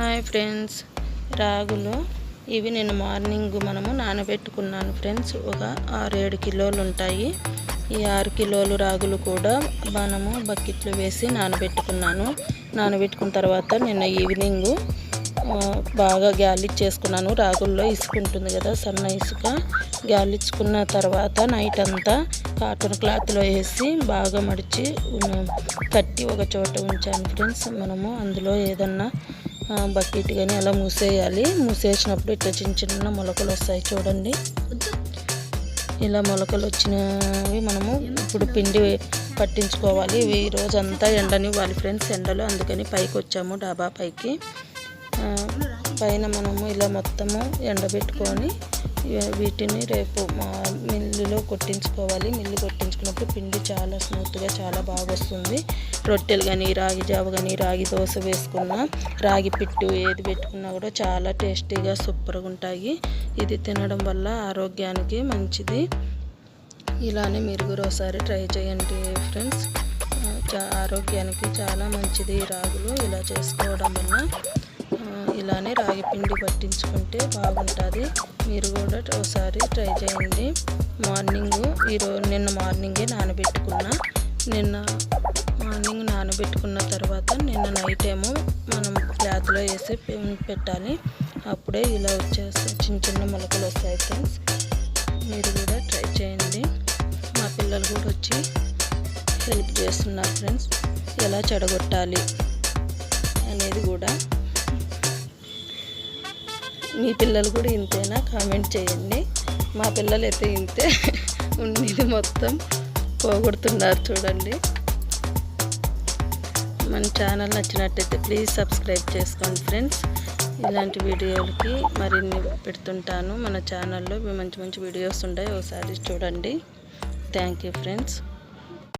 Hi friends రాగులు. ఇవి నేను మార్నింగ్ మనము నానబెట్టుకున్నాను ఫ్రెండ్స్. ఒక ఆరు ఏడు కిలోలు ఉంటాయి. ఈ ఆరు కిలోలు రాగులు కూడా మనము బకెట్లో వేసి నానబెట్టుకున్నాను. నానబెట్టుకున్న తర్వాత నిన్న ఈవినింగ్ బాగా గ్యాలిచ్చేసుకున్నాను రాగుల్లో ఇసుక ఉంటుంది కదా సన్న ఇసుక. గ్యాలిచ్చుకున్న తర్వాత నైట్ అంతా కాటన్ క్లాత్లో వేసి బాగా మడిచి కట్టి ఒక చోట ఉంచాను ఫ్రెండ్స్. మనము అందులో ఏదన్నా బకెట్ కానీ అలా మూసేయాలి. మూసేసినప్పుడు ఇట్లా చిన్న చిన్న మొలకలు వస్తాయి చూడండి. ఇలా మొలకలు వచ్చినవి మనము ఇప్పుడు పిండి పట్టించుకోవాలి. ఈ రోజంతా ఎండనివ్వాలి ఫ్రెండ్స్ ఎండలు అందుకని పైకి వచ్చాము డాబా పైకి. పైన మనము ఇలా మొత్తము ఎండబెట్టుకొని వీటిని రేపు మా మిల్లులో కొట్టించుకోవాలి. మిల్లు కొట్టించుకున్నప్పుడు పిండి చాలా స్మూత్గా చాలా బాగా వస్తుంది. రొట్టెలు కానీ రాగి జావ కానీ రాగి దోశ వేసుకున్న రాగి పిట్టు ఏది పెట్టుకున్నా కూడా చాలా టేస్టీగా సూపర్గా ఉంటాయి. ఇది తినడం వల్ల ఆరోగ్యానికి మంచిది. ఇలానే మీరు కూడా ఒకసారి ట్రై చేయండి ఫ్రెండ్స్. ఆరోగ్యానికి చాలా మంచిది రాగులు. ఇలా చేసుకోవడం వల్ల ఇలానే రాగి పిండి పట్టించుకుంటే బాగుంటుంది. మీరు కూడా ఒకసారి ట్రై చేయండి. మార్నింగ్ ఈరోజు నిన్న మార్నింగే నానబెట్టుకున్న. నిన్న మార్నింగ్ నానబెట్టుకున్న తర్వాత నిన్న నైట్ ఏమో మనం క్లాత్లో వేసి పెట్టాలి. అప్పుడే ఇలా వచ్చేస్తాయి చిన్న చిన్న మొలకలు వస్తాయి ఫ్రెండ్స్. మీరు కూడా ట్రై చేయండి. మా పిల్లలు కూడా వచ్చి హెల్ప్ చేస్తున్నారు ఫ్రెండ్స్. ఎలా చెడగొట్టాలి అనేది కూడా మీ పిల్లలు కూడా ఇంతేనా? కామెంట్ చేయండి. మా పిల్లలు అయితే ఇంతే. ఉన్నది మొత్తం పోగొడుతున్నారు చూడండి. మన ఛానల్ నచ్చినట్టయితే ప్లీజ్ సబ్స్క్రైబ్ చేసుకోండి ఫ్రెండ్స్. ఇలాంటి వీడియోలకి మరిన్ని పెడుతుంటాను. మన ఛానల్లో మంచి మంచి వీడియోస్ ఉంటాయి. ఒకసారి చూడండి. Thank you friends.